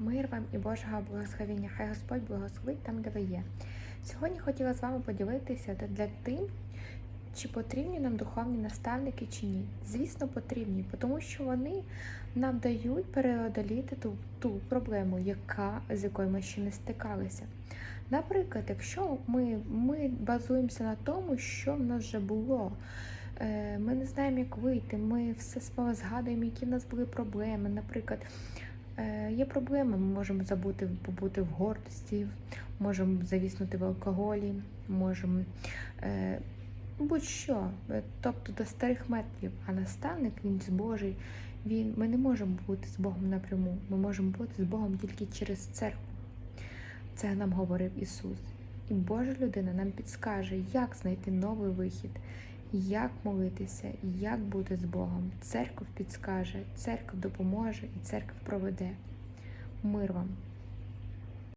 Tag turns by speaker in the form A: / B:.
A: Мир вам і Божого благословення. Хай Господь благословить там, де ви є. Сьогодні хотіла з вами поділитися для тим, чи потрібні нам духовні наставники чи ні. Звісно, потрібні, тому що вони нам дають переодоліти ту, ту проблему, яка, з якою ми ще не стикалися. Наприклад, якщо ми, ми базуємося на тому, що в нас вже було. Е, Ми не знаємо, як вийти. Ми все згадуємо, які в нас були проблеми. Наприклад, є проблеми, ми можемо забути побути в гордості, можемо завіснути в алкоголі, можемо е, будь-що. Е, Тобто до старих методів. А наставник він з Божий. Він, ми не можемо бути з Богом напряму. Ми можемо бути з Богом тільки через церкву. Це нам говорив Ісус. І Божа людина нам підскаже, як знайти новий вихід, як молитися, як бути з Богом. Церква підскаже, церква допоможе і церква проведе. Мир вам!